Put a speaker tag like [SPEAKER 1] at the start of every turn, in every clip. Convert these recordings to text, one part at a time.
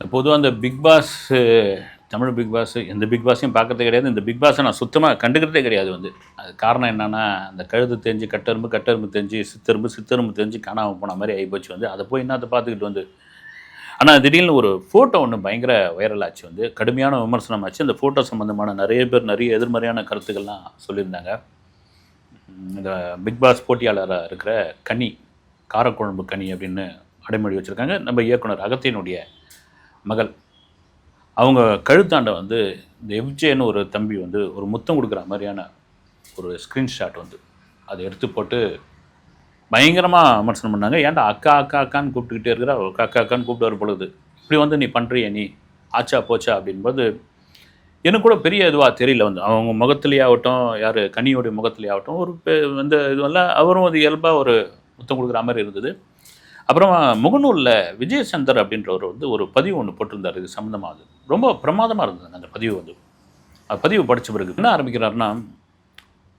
[SPEAKER 1] பொதுவாக அந்த Bigg Boss Tamil Bigg Boss எந்த பிக் பாஸையும் பார்க்கறதே கிடையாது. இந்த பிக் பாஸை நான் சுத்தமாக கண்டுக்கிறதே கிடையாது வந்து. அது காரணம் என்னென்னா அந்த கழுது தெரிஞ்சு கட்டெரும்பு கட்டெரும்பு தெரிஞ்சு சித்தெரும்பு சித்தெரும்பு தெரிஞ்சு காணாமல் போன மாதிரி ஆகிப்போச்சு வந்து. அதை போய் என்னத்தை பார்த்துக்கிட்டு வந்து? ஆனால் திடீர்னு ஒரு ஃபோட்டோ ஒன்று பயங்கர வைரல் ஆச்சு வந்து. கடுமையான விமர்சனம் ஆச்சு. அந்த ஃபோட்டோ சம்மந்தமான நிறைய பேர் நிறைய எதிர்மறையான கருத்துக்கள்லாம் சொல்லியிருந்தாங்க. இந்த பிக் பாஸ் போட்டியாளராக இருக்கிற கனி காரக்குழம்பு கனி அப்படின்னு அடைமொழி வச்சுருக்காங்க. நம்ம இயக்குனர் அகத்தியனுடைய மகள். அவங்க கழுத்தாண்ட வந்து இந்த எஃப்ஜேன்னு ஒரு தம்பி வந்து ஒரு முத்தம் கொடுக்குற மாதிரியான ஒரு ஸ்க்ரீன்ஷாட் வந்து. அதை எடுத்து போட்டு பயங்கரமாக விமர்சனம் பண்ணாங்க. ஏன்டா அக்கா அக்கா அக்கான்னு கூப்பிட்டுக்கிட்டே இருக்கிற அக்கா அக்கா அக்கான்னு கூப்பிட்டு வர பொழுது இப்படி வந்து நீ பண்ணுறிய நீ ஆச்சா போச்சா அப்படின்போது எனக்கு கூட பெரிய இதுவாக தெரியல வந்து. அவங்க முகத்திலே ஆகட்டும் யார் கனியோடைய முகத்திலே ஆகட்டும் ஒரு பெ- இந்த இதுவெல்லாம் அவரும் அது இயல்பாக ஒரு முத்தம் கொடுக்குற மாதிரி இருந்தது. அப்புறம் முகநூலில் விஜயசந்தர் அப்படின்றவர் வந்து ஒரு பதிவு ஒன்று போட்டிருந்தார் இது சம்மந்தமாக ரொம்ப பிரமாதமாக இருந்தது அந்த பதிவு வந்து. பதிவு படித்த பிறகு என்ன ஆரம்பிக்கிறாருன்னா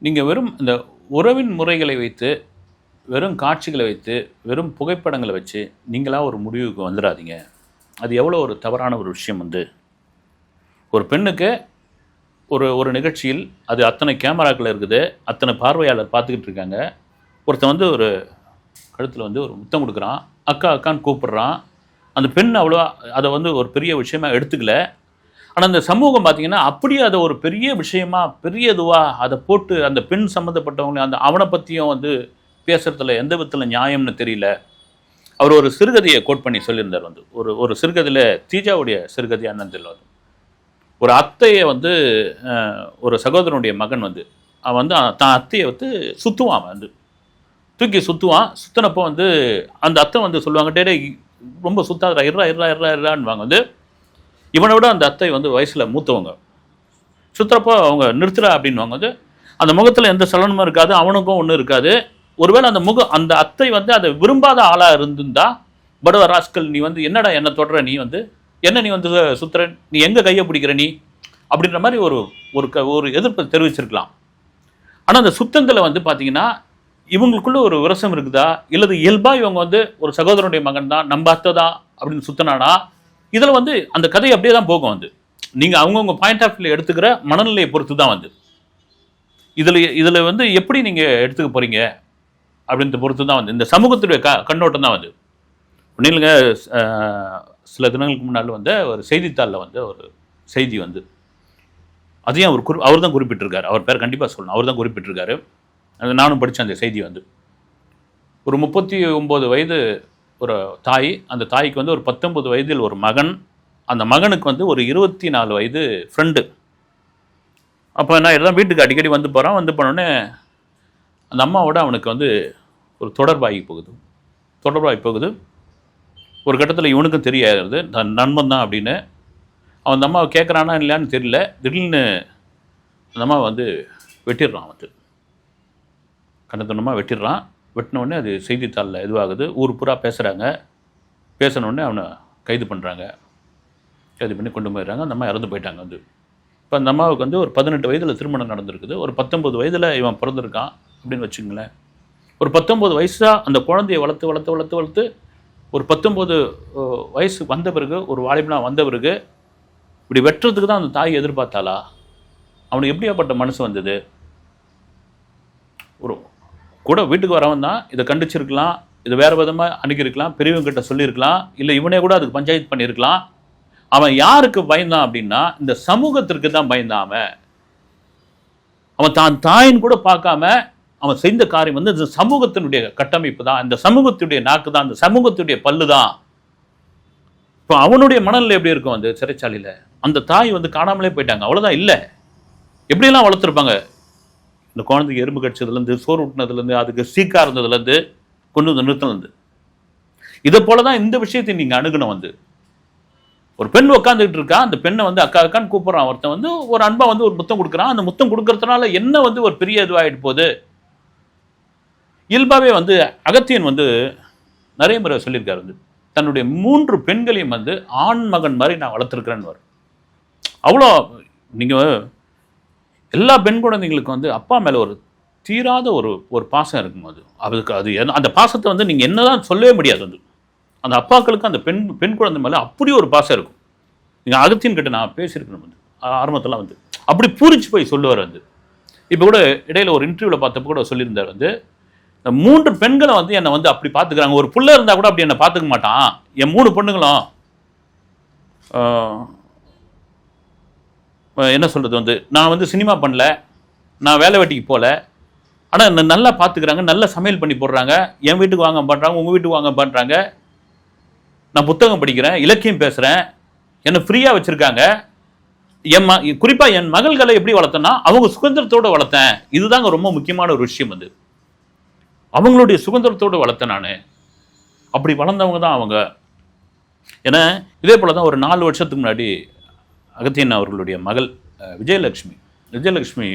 [SPEAKER 1] நீங்கள் வெறும் இந்த உறவின் முறைகளை வைத்து வெறும் காட்சிகளை வைத்து வெறும் புகைப்படங்களை வச்சு நீங்களாக ஒரு முடிவுக்கு வந்துடாதீங்க அது எவ்வளோ ஒரு தவறான ஒரு விஷயம் வந்து. ஒரு பெண்ணுக்கு ஒரு ஒரு நிகழ்ச்சியில் அது அத்தனை கேமராக்கள் இருக்குது அத்தனை பார்வையாளர் பார்த்துக்கிட்டு இருக்காங்க. ஒருத்தன் வந்து ஒரு கழுத்தில் வந்து ஒரு முத்தம் கொடுக்குறான். அக்கா அக்கான்னு கூப்பிடுறான். அந்த பெண் அவ்வளோ அதை வந்து ஒரு பெரிய விஷயமா எடுத்துக்கல. ஆனால் அந்த சமூகம் பார்த்திங்கன்னா அப்படியே அதை ஒரு பெரிய விஷயமா பெரிய இதுவாக அதை போட்டு அந்த பெண் சம்மந்தப்பட்டவங்களை அந்த அவனை பற்றியும் வந்து பேசுகிறதுல எந்த விதத்தில் நியாயம்னு தெரியல. அவர் ஒரு சிறுகதையை கோட் பண்ணி சொல்லியிருந்தார் வந்து. ஒரு ஒரு சிறுகதையில் தீஜாவுடைய சிறுகதை அண்ணன் வந்து ஒரு அத்தையை வந்து ஒரு சகோதரனுடைய மகன் வந்து அவன் வந்து தான் அத்தையை வந்து சுற்றுவான் அவன் வந்து. தூக்கி சுற்றுவான் சுற்றினப்போ வந்து அந்த அத்தை வந்து சொல்லுவாங்க டேடே ரொம்ப சுத்தாதரா இருறா இருறா இருறா இருறான்வாங்க வந்து இவனை விட அந்த அத்தை வந்து வயசில் மூத்தவங்க. சுற்றுறப்போ அவங்க நிறுத்துறா அப்படின்வாங்க வந்து அந்த முகத்தில் எந்த சலனமும் இருக்காது அவனுக்கும் ஒன்றும் இருக்காது. ஒருவேளை அந்த முகம் அந்த அத்தை வந்து அதை விரும்பாத ஆளாக இருந்திருந்தா படுவ ராஸ்கல் நீ வந்து என்னடா என்ன தொடர நீ வந்து என்ன நீ வந்து சுத்துற நீ எங்கே கையை பிடிக்கிற நீ? அப்படின்ற மாதிரி ஒரு ஒரு க ஒரு எதிர்ப்பு தெரிவிச்சிருக்கலாம். ஆனால் அந்த சுத்தங்களை வந்து பார்த்தீங்கன்னா இவங்களுக்குள்ள ஒரு விரசம் இருக்குதா? இல்லது இயல்பா இவங்க வந்து ஒரு சகோதரனுடைய மகன் தான் நம்ம அத்தை தான் அப்படின்னு சுத்தினானா இதில் வந்து அந்த கதை அப்படியே தான் போகும் வந்து. நீங்கள் அவங்கவுங்க பாயிண்ட் ஆஃப் வியூ எடுத்துக்கிற மனநிலையை பொறுத்து தான் வந்து. இதில் இதில் வந்து எப்படி நீங்கள் எடுத்துக்க போகிறீங்க அப்படின்றத பொறுத்து தான் வந்து. இந்த சமூகத்துடைய க கண்ணோட்டம் தான் வந்து. ஒன்றும் இல்லைங்க சில தினங்களுக்கு முன்னால் வந்து ஒரு செய்தித்தாளில் வந்து ஒரு செய்தி வந்து. அதையும் அவர் குறி அவர் தான் குறிப்பிட்டிருக்காரு. அவர் பேர் கண்டிப்பாக சொல்லணும். அவர் தான் குறிப்பிட்டிருக்காரு. அது நானும் படித்தேன் அந்த செய்தி வந்து. ஒரு முப்பத்தி ஒம்பது வயது ஒரு தாய் அந்த தாய்க்கு வந்து ஒரு பத்தொன்பது வயதில் ஒரு மகன் அந்த மகனுக்கு வந்து ஒரு இருபத்தி நாலு வயது ஃப்ரெண்டு அப்போ என்ன எல்லாம் வீட்டுக்கு அடிக்கடி வந்து போகிறான் வந்து போனோடனே அந்த அம்மாவோட அவனுக்கு வந்து ஒரு தொடர்பாகி போகுது. தொடர்பாகி போகுது. ஒரு கட்டத்தில் இவனுக்கும் தெரியாது. தன் நண்பன் தான் அப்படின்னு. அவன் அந்த அம்மாவை கேட்குறானா இல்லையான்னு தெரியல. திடீர்னு அந்த அம்மாவை வந்து வெட்டிடுறான் வந்து கண்ணத்தனமாக வெட்டிடுறான். வெட்டினோடனே அது செய்தித்தாளில் இதுவாகுது. ஊர் பூரா பேசுகிறாங்க பேசினோடனே அவனை கைது பண்ணுறாங்க கைது பண்ணி கொண்டு போயிடுறாங்க. அந்த அம்மா இறந்து போயிட்டாங்க வந்து. இப்போ அந்த அம்மாவுக்கு வந்து ஒரு பதினெட்டு வயதில் திருமணம் நடந்திருக்குது. ஒரு பத்தொம்பது வயதில் இவன் பிறந்திருக்கான் அப்படின்னு வச்சுங்களேன் ஒரு பத்தொம்பது வயசாக அந்த குழந்தையை வளர்த்து வளர்த்து வளர்த்து வளர்த்து ஒரு பத்தொம்பது வயசு வந்த பிறகு ஒரு வாலிபனாக வந்த பிறகு இப்படி வெட்டுறதுக்கு தான் அந்த தாய் எதிர்பார்த்தாளா? அவனுக்கு எப்படியாப்பட்ட மனசு வந்தது? ஒரு கூட வீட்டுக்கு வரவன் தான் இதை கண்டிச்சிருக்கலாம் இதை வேறு விதமாக அணுகிருக்கலாம் பெரியவங்க கிட்ட சொல்லியிருக்கலாம் இல்லை இவனே கூட அதுக்கு பஞ்சாயத்து பண்ணியிருக்கலாம். அவன் யாருக்கு பயந்தான் அப்படின்னா இந்த சமூகத்திற்கு தான் பயந்தான் அவன் அவன் தான் தாயின் கூட பார்க்காம அவன் செய்த காரியம் வந்து இந்த சமூகத்தினுடைய கட்டமைப்பு தான். இந்த சமூகத்துடைய நாக்கு தான் இந்த சமூகத்துடைய பல்லு தான். இப்போ அவனுடைய மனநிலை எப்படி இருக்கும் அந்த சிறைச்சாலையில்? அந்த தாய் வந்து காணாமலே போயிட்டாங்க அவ்வளோதான் இல்லை. எப்படியெல்லாம் வளர்த்துருப்பாங்க? இந்த குழந்தைக்கு எறும்பு கடிச்சதுலேருந்து சோறு ஊட்டினதுலேருந்து அதுக்கு சீக்கா இருந்ததுலேருந்து கொண்டு வந்து நிறுத்தினது இதை போல தான் இந்த விஷயத்தை நீங்கள் அணுகணும் வந்து. ஒரு பெண் உட்காந்துக்கிட்டு இருக்கா அந்த பெண்ணை வந்து அக்கா அக்கான்னு கூப்பிட்றான். ஒருத்தன் வந்து ஒரு அன்பா வந்து ஒரு முத்தம் கொடுக்குறான். அந்த முத்தம் கொடுக்கறதுனால என்ன வந்து ஒரு பெரிய இதுவாகிட்டு போகுது? இயல்பாகவே வந்து அகத்தியன் வந்து நிறைய முறை சொல்லியிருக்காரு வந்து தன்னுடைய மூன்று பெண்களையும் வந்து ஆண் மகன் மாதிரி நான் வளர்த்துருக்கிறேன்னு வரும். அவ்வளோ நீங்கள் எல்லா பெண் குழந்தைங்களுக்கும் வந்து அப்பா மேலே ஒரு தீராத ஒரு ஒரு பாசம் இருக்கும் அது அதுக்கு அது அந்த பாசத்தை வந்து நீங்கள் என்னதான் சொல்லவே முடியாது வந்து. அந்த அப்பாக்களுக்கு அந்த பெண் பெண் குழந்தை மேலே அப்படி ஒரு பாசம் இருக்கும். நீங்கள் அகத்தியன் கிட்ட நான் பேசியிருக்கணும் வந்து. ஆரம்பத்தெல்லாம் வந்து. அப்படி பூரிச்சு போய் சொல்லுவார் வந்து. இப்போ கூட இடையில ஒரு இன்டர்வியூவில் பார்த்தப்ப கூட சொல்லியிருந்தார் வந்து இந்த மூன்று பெண்களை வந்து என்னை வந்து அப்படி பார்த்துக்கிறாங்க ஒரு புள்ள இருந்தால் கூட அப்படி என்னை பார்த்துக்க மாட்டான். என் மூணு பொண்ணுங்களும் என்ன சொல்கிறது வந்து நான் வந்து சினிமா பண்ணல நான் வேலை வெட்டிக்கு போகல ஆனால் நல்லா பார்த்துக்கிறாங்க நல்லா சமையல் பண்ணி போடுறாங்க என் வீட்டுக்கு வாங்க பண்ணுறாங்க உங்கள் வீட்டுக்கு வாங்க பண்ணுறாங்க நான் புத்தகம் படிக்கிறேன் இலக்கியம் பேசுகிறேன் என்னை ஃப்ரீயாக வச்சுருக்காங்க. என் ம குறிப்பாக என் மகள்களை எப்படி வளர்த்தேன்னா அவங்க சுதந்திரத்தோடு வளர்த்தேன். இதுதாங்க ரொம்ப முக்கியமான ஒரு விஷயம் அது அவங்களுடைய சுதந்திரத்தோடு வளர்த்தேன் நான். அப்படி வளர்ந்தவங்க தான் அவங்க. ஏன்னா இதே போல தான் ஒரு நாலு வருஷத்துக்கு முன்னாடி அகத்தியன் அவர்களுடைய மகள் விஜயலக்ஷ்மி விஜயலட்சுமி. விஜயலட்சுமி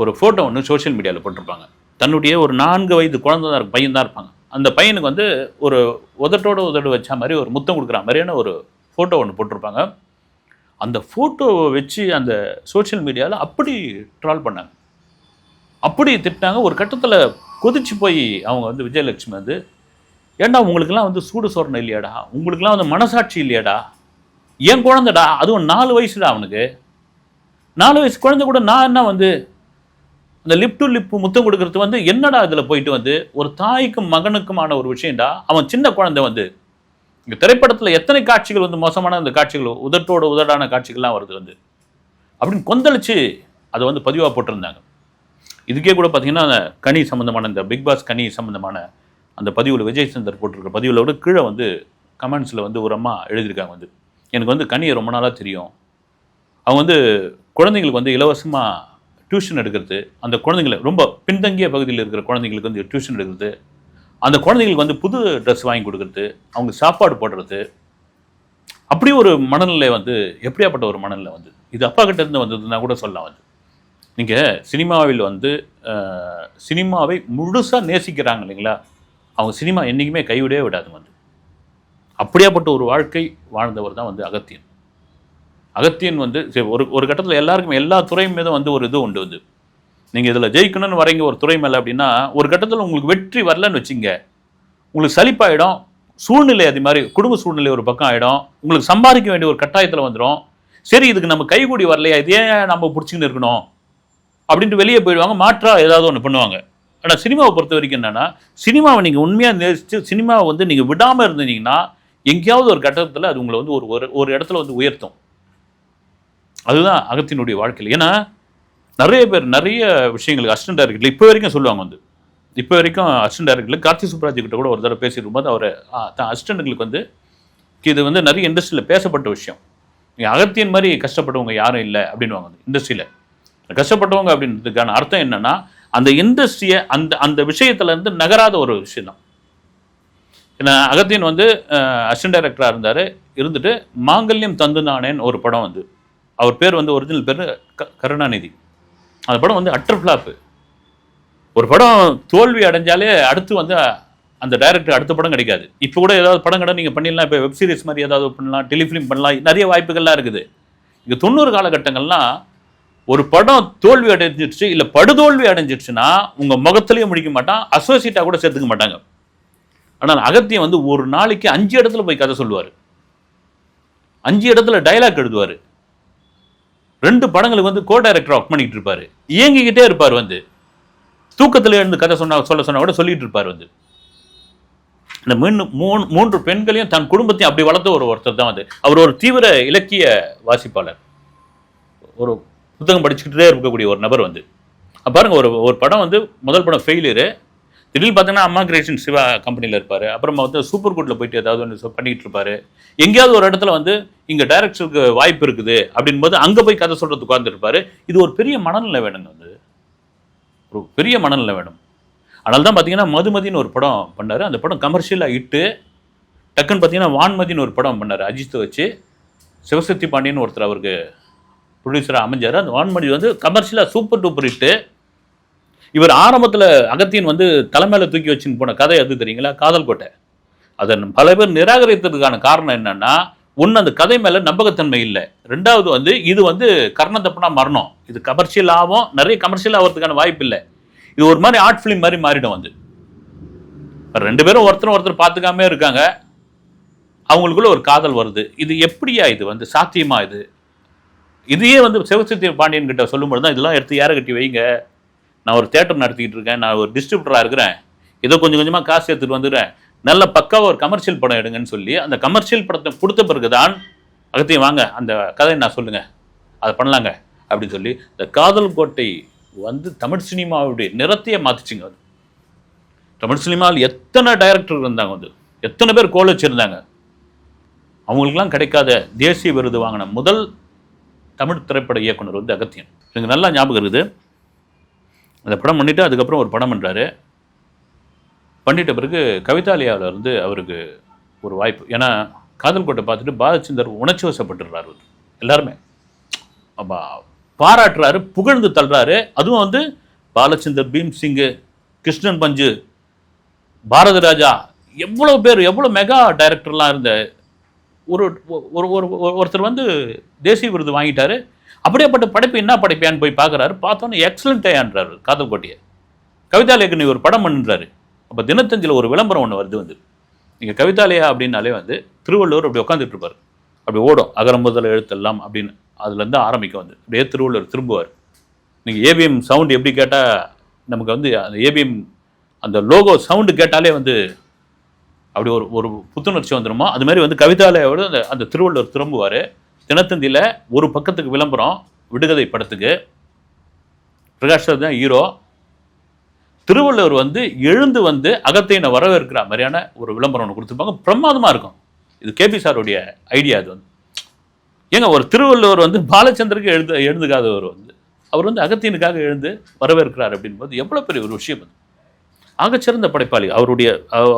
[SPEAKER 1] ஒரு ஃபோட்டோ ஒன்று சோஷியல் மீடியாவில் போட்டிருப்பாங்க. தன்னுடைய ஒரு நான்கு வயது குழந்தை தான் பையன் தான் இருப்பாங்க. அந்த பையனுக்கு வந்து ஒரு உதட்டோட உதடு வச்ச மாதிரி ஒரு முத்தம் கொடுக்குற மாதிரியான ஒரு ஃபோட்டோ ஒன்று போட்டிருப்பாங்க. அந்த ஃபோட்டோவை வச்சு அந்த சோஷியல் மீடியாவில் அப்படி ட்ரால் பண்ணாங்க. அப்படி திட்டினாங்க. ஒரு கட்டத்தில் கொதிச்சு போய் அவங்க வந்து விஜயலட்சுமி வந்து ஏன்டா உங்களுக்கெல்லாம் வந்து சூடு சோரணம் இல்லையாடா? உங்களுக்குலாம் வந்து மனசாட்சி இல்லையாடா? என் குழந்தைடா அதுவும் நாலு வயசுடா அவனுக்கு. நாலு வயசு குழந்தை கூட நான் என்ன வந்து அந்த லிப் டு லிப் முத்தம் கொடுக்கறது வந்து என்னடா இதில் போயிட்டு வந்து ஒரு தாய்க்கும் மகனுக்குமான ஒரு விஷயம்டா அவன் சின்ன குழந்தை வந்து. இங்கே திரைப்படத்தில் எத்தனை காட்சிகள் வந்து மோசமான அந்த காட்சிகள் உதட்டோட உதடான காட்சிகள்லாம் வருது வந்து. அப்படின்னு கொந்தளிச்சு அதை வந்து பதிவாக போட்டிருந்தாங்க. இதுக்கே கூட பார்த்தீங்கன்னா அந்த கனி சம்மந்தமான இந்த பிக் பாஸ் கனி சம்மந்தமான அந்த பதிவில் விஜய் சந்தர் போட்டிருக்க பதிவில் விட கீழே வந்து கமெண்ட்ஸில் வந்து ஒரு அம்மா எழுதியிருக்காங்க வந்து. எனக்கு வந்து கனியை ரொம்ப நாளாக தெரியும். அவங்க வந்து குழந்தைங்களுக்கு வந்து இலவசமாக டியூஷன் எடுக்கிறது அந்த குழந்தைங்களை ரொம்ப பின்தங்கிய பகுதியில் இருக்கிற குழந்தைங்களுக்கு வந்து டியூஷன் எடுக்கிறது அந்த குழந்தைங்களுக்கு வந்து புது ட்ரெஸ் வாங்கி கொடுக்கறது அவங்க சாப்பாடு போடுறது. அப்படி ஒரு மனநிலை வந்து எப்படியாப்பட்ட ஒரு மனநிலை வந்து இது அப்பா கிட்டேருந்து வந்ததுன்னா கூட சொல்லலாம் வந்து நீங்கள் சினிமாவில் வந்து சினிமாவை முழுசாக நேசிக்கிறாங்க இல்லைங்களா? அவங்க சினிமா என்றைக்குமே கைவிடவே விடாது வந்து அப்படியாப்பட்ட ஒரு வாழ்க்கை வாழ்ந்தவர் தான் வந்து அகத்தியன். அகத்தியன் வந்து சரி, ஒரு ஒரு கட்டத்தில் எல்லாருக்குமே எல்லா துறை மீதும் வந்து ஒரு இது உண்டு வந்து. நீங்கள் இதில் ஜெயிக்கணும்னு வரீங்க ஒரு துறை மேலே அப்படின்னா ஒரு கட்டத்தில் உங்களுக்கு வெற்றி வரலன்னு வச்சுங்க. உங்களுக்கு சலிப்பாயிடும் சூழ்நிலை அது மாதிரி குடும்ப சூழ்நிலை ஒரு பக்கம் ஆகிடும் உங்களுக்கு சம்பாதிக்க வேண்டிய ஒரு கட்டாயத்தில் வந்துடும் சரி இதுக்கு நம்ம கைகூடி வரலையா இதே நம்ம பிடிச்சிக்கின்னு இருக்கணும். அப்படின்ட்டு வெளியே போயிடுவாங்க மாற்றாக ஏதாவது ஒன்று பண்ணுவாங்க. ஆனால் சினிமாவை பொறுத்த வரைக்கும் என்னென்னா சினிமாவை நீங்கள் உண்மையாக நேசித்து சினிமாவை வந்து நீங்கள் விடாமல் இருந்தீங்கன்னா எங்கேயாவது ஒரு கட்டத்தில் அது உங்களை வந்து ஒரு ஒரு ஒரு இடத்துல வந்து உயர்த்தும். அதுதான் அகத்தினுடைய வாழ்க்கையில். ஏன்னா நிறைய பேர் நிறைய விஷயங்களுக்கு அசிஸ்டன்ட் டைரக்டர் இப்போ வரைக்கும் சொல்லுவாங்க வந்து. இப்போ வரைக்கும் அசிஸ்டன்ட் டைரக்டர் கார்த்தி சுப்ராஜ் கிட்ட கூட ஒரு தடவை பேசியிருக்கும் போது அவர் தான் அசிஸ்டண்ட்டுங்களுக்கு வந்து இது வந்து நிறைய இண்டஸ்ட்ரியில் பேசப்பட்ட விஷயம். அகத்தியன் மாதிரி கஷ்டப்பட்டவங்க யாரும் இல்லை அப்படின்னுவாங்க வந்து இண்டஸ்ட்ரியில் கஷ்டப்பட்டவங்க அப்படின்றதுக்கான அர்த்தம் என்னன்னா அந்த இண்டஸ்ட்ரியை அந்த அந்த விஷயத்துல இருந்து நகராத ஒரு விஷயம் தான் ஏன்னா அகத்தியன் வந்து அசிஸ்டன்ட் டைரக்டராக இருந்தார். இருந்துட்டு மாங்கல்யம் தந்து நானேன்னு ஒரு படம் வந்து. அவர் பேர் வந்து ஒரிஜினல் பேர் க கருணாநிதி. அந்த படம் வந்து அட்டர் ஃப்ளாப்பு ஒரு படம் தோல்வி அடைஞ்சாலே அடுத்து வந்து அந்த டைரக்டர் அடுத்த படம் கிடைக்காது. இப்போ கூட ஏதாவது படம் கடை நீங்கள் பண்ணிடலாம். இப்போ வெப் சீரிஸ் மாதிரி ஏதாவது பண்ணலாம் டெலிஃபிலிம் பண்ணலாம் நிறைய வாய்ப்புகள்லாம் இருக்குது. இங்கே தொண்ணூறு காலகட்டங்கள்லாம் ஒரு படம் தோல்வி அடைஞ்சிடுச்சு இல்லை படுதோல்வி அடைஞ்சிடுச்சுன்னா உங்கள் முகத்துலேயே முடிக்க மாட்டான் அசோசியேட்டாக கூட சேர்த்துக்க மாட்டாங்க. ஆனால் அகத்தியம் வந்து ஒரு நாளைக்கு அஞ்சு இடத்துல போய் கதை சொல்லுவார். அஞ்சு இடத்துல டைலாக் எழுதுவார். ரெண்டு படங்களுக்கு வந்து கோ டைரக்டர் ஒர்க் பண்ணிட்டு இருப்பாரு. இயங்கிக்கிட்டே இருப்பார் வந்து. தூக்கத்தில் எழுந்து கதை சொன்னா சொல்ல சொன்னா கூட சொல்லிட்டு இருப்பார் வந்து. இந்த மீன் மூணு மூன்று பெண்களையும் தன் குடும்பத்தையும் அப்படி வளர்த்த ஒரு ஒருத்தர் தான் வந்து. அவர் ஒரு தீவிர இலக்கிய வாசிப்பாளர். ஒரு புத்தகம் படிச்சுக்கிட்டே இருக்கக்கூடிய ஒரு நபர் வந்து. பாருங்க ஒரு ஒரு படம் வந்து முதல் படம் ஃபெயிலியரு திடீர்னு பார்த்தீங்கன்னா அம்மா கிரியேஷன் சிவா கம்பெனியில் இருப்பார். அப்புறமா வந்து சூப்பர் குட்டில் போயிட்டு ஏதாவது ஒன்று பண்ணிகிட்டு இருப்பாரு. எங்கேயாவது ஒரு இடத்துல வந்து இங்கே டைரக்டருக்கு வாய்ப்பு இருக்குது அப்படின்போது அங்கே போய் கதை சொல்கிறது உட்காந்துருப்பாரு இது ஒரு பெரிய மனநிலை வேணுங்க வந்து ஒரு பெரிய மனநிலை வேணும். அதனால தான் பார்த்தீங்கன்னா மதுமதின்னு ஒரு படம் பண்ணார். அந்த படம் கமர்ஷியலாக இட்டு டக்குன்னு பார்த்தீங்கன்னா வான்மதின்னு ஒரு படம் பண்ணார். அஜித்தை வச்சு சிவசக்தி பாண்டியன்னு ஒருத்தர் அவருக்கு ப்ரொடியூசராக அமைஞ்சார். அந்த வான்மதி வந்து கமர்ஷியலாக சூப்பர் டூப்பர் இட்டு இவர் ஆரம்பத்தில் அகத்தியன் வந்து தலைமையில தூக்கி வச்சுன்னு போன கதை அது தெரியுங்களா? காதல் கோட்டை அதை பல பேர் நிராகரித்ததுக்கான காரணம் என்னன்னா ஒன்று அந்த கதை மேலே நம்பகத்தன்மை இல்லை. ரெண்டாவது வந்து இது வந்து கர்ண தப்புனா மரணம். இது கமர்ஷியல் ஆகும் நிறைய கமர்ஷியல் ஆகிறதுக்கான வாய்ப்பு இல்லை. இது ஒரு மாதிரி ஆர்ட் ஃபிலிம் மாதிரி மாறிடும் வந்து ரெண்டு பேரும் ஒருத்தர் ஒருத்தர் பார்த்துக்காம இருக்காங்க. அவங்களுக்குள்ள ஒரு காதல் வருது. இது எப்படியா இது வந்து சாத்தியமா இது? இதையே வந்து சிவசக்தி பாண்டியன் கிட்ட சொல்லும்போது தான் இதெல்லாம் எடுத்து யாரை கட்டி வைங்க. நான் ஒரு தேட்டர் நடத்திக்கிட்டு இருக்கேன் நான் ஒரு டிஸ்ட்ரிபியூட்டராக இருக்கிறேன். ஏதோ கொஞ்சம் கொஞ்சமாக காசு எடுத்துகிட்டு வந்துடுறேன். நல்ல பக்காவாக ஒரு கமர்ஷியல் படம் எடுங்கன்னு சொல்லி அந்த கமர்ஷியல் படத்தை கொடுத்த பிறகு தான் அகத்தையும் வாங்க அந்த கதையை நான் சொல்லுங்கள் அதை பண்ணலாங்க அப்படின்னு சொல்லி இந்த காதல் கோட்டை வந்து தமிழ் சினிமாவுடைய நிறத்தையே மாற்றிச்சிங்க அது. தமிழ் சினிமாவில் எத்தனை டைரக்டர் இருந்தாங்க வந்து எத்தனை பேர் கோல் வச்சுருந்தாங்க? அவங்களுக்கெல்லாம் கிடைக்காத தேசிய விருது வாங்கின முதல் தமிழ் திரைப்பட இயக்குனர் வந்து அகத்தியன். எனக்கு நல்லா ஞாபகம் இருக்குது. அந்த படம் பண்ணிவிட்டு அதுக்கப்புறம் ஒரு படம் பண்ணுறாரு பண்ணிட்ட பிறகு கவிதாலயாவில் இருந்து அவருக்கு ஒரு வாய்ப்பு. ஏன்னா காதல் கோட்டை பார்த்துட்டு பாலச்சந்தர் உணர்ச்சி வசப்பட்டுடுறாரு எல்லாருமே. அப்ப பாராட்டுறாரு புகழ்ந்து தள்ளுறாரு. அதுவும் வந்து பாலச்சந்தர் பீம் சிங்கு கிருஷ்ணன் பஞ்சு பாரத ராஜா எவ்வளோ பேர் எவ்வளோ மெகா டைரக்டர்லாம் இருந்த ஒரு ஒரு ஒரு ஒரு- ஒருத்தர் வந்து தேசிய விருது வாங்கிட்டாரு. அப்படியேப்பட்ட படைப்பு என்ன படைப்பியான்னு போய் பார்க்குறாரு. பார்த்தோன்னே எக்ஸலண்ட் ஐயான்றாரு காதல் கோட்டையை கவிதாலயக்கு ஒரு படம் பண்ணுறாரு. அப்போ தினத்தஞ்சில் ஒரு விளம்பரம் ஒன்று வருது வந்து. நீங்கள் கவிதாலயா அப்படின்னாலே வந்து திருவள்ளுவர் அப்படி உட்காந்துட்டு இருப்பார். அப்படி ஓடும் அகரம் முதல் எழுத்தெல்லாம் அப்படின்னு அதுலேருந்து ஆரம்பிக்கும் வந்து. அப்படியே திருவள்ளுவர் திரும்புவார். நீங்கள் ஏபிஎம் சவுண்டு எப்படி கேட்டால் நமக்கு வந்து அந்த ஏபிஎம் அந்த லோகோ சவுண்டு கேட்டாலே வந்து அப்படி ஒரு ஒரு புத்துணர்ச்சி வந்துடுமோ அது மாதிரி வந்து கவிதாலயோட அந்த அந்த திருவள்ளுவர் திரும்புவார். தினத்தந்தியில் ஒரு பக்கத்துக்கு விளம்பரம் விடுகதை படத்துக்கு. பிரகாஷ் தான் ஹீரோ திருவள்ளுவர் வந்து எழுந்து வந்து அகத்தையனை வரவேற்கிற மாதிரியான ஒரு விளம்பரம் ஒன்று கொடுத்துருப்பாங்க. பிரமாதமாக இருக்கும். இது கேபி சாருடைய ஐடியா அது வந்து. ஏங்க ஒரு திருவள்ளுவர் வந்து பாலச்சந்தருக்கு எழுந்து எழுந்துக்காதவர் வந்து. அவர் வந்து அகத்தியனுக்காக எழுந்து வரவேற்கிறார் அப்படின்போது எவ்வளோ பெரிய ஒரு விஷயம் அது. ஆகச்சிறந்த படைப்பாளி. அவருடைய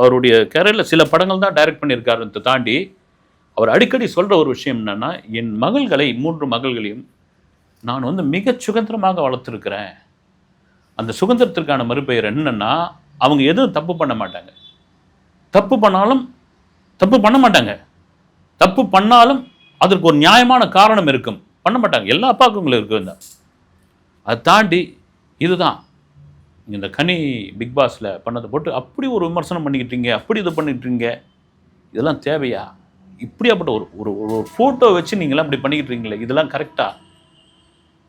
[SPEAKER 1] அவருடைய கேரியரில் சில படங்கள் தான் டைரக்ட் பண்ணியிருக்காருன்னு தாண்டி அவர் அடிக்கடி சொல்கிற ஒரு விஷயம் என்னென்னா என் மகள்களை மூன்று மகள்களையும் நான் வந்து மிக சுதந்திரமாக வளர்த்துருக்கிறேன். அந்த சுதந்திரத்திற்கான மறுபெயர் என்னென்னா அவங்க எதுவும் தப்பு பண்ண மாட்டாங்க. தப்பு பண்ணாலும் தப்பு பண்ண மாட்டாங்க. தப்பு பண்ணாலும் அதற்கு ஒரு நியாயமான காரணம் இருக்கும். பண்ண மாட்டாங்க. எல்லா அப்பாவுக்கும் இருக்கும் தான் அதை தாண்டி இதுதான். இந்த கனி பிக் பாஸில் பண்ணதை போட்டு அப்படி ஒரு விமர்சனம் பண்ணிக்கிட்டீங்க அப்படி இது பண்ணிக்கிட்டீங்க இதெல்லாம் தேவையா? இப்படியாப்பட்ட ஒரு ஒரு ஒரு ஃபோட்டோ வச்சு நீங்களாம் இப்படி பண்ணிக்கிட்டு இருக்கீங்களே இதெல்லாம் கரெக்டா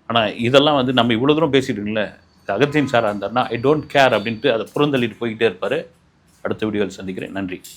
[SPEAKER 1] ஆனால் இதெல்லாம் வந்து நம்ம இவ்வளோ தூரம் பேசிட்டு இருக்கீங்களே அகத்தியன் சாராக இருந்தார்னா ஐ டோன்ட் கேர் அப்படின்ட்டு அதை புறந்தள்ளிட்டு போய்கிட்டே இருப்பார். அடுத்த வீடியோவில் சந்திக்கிறேன். நன்றி.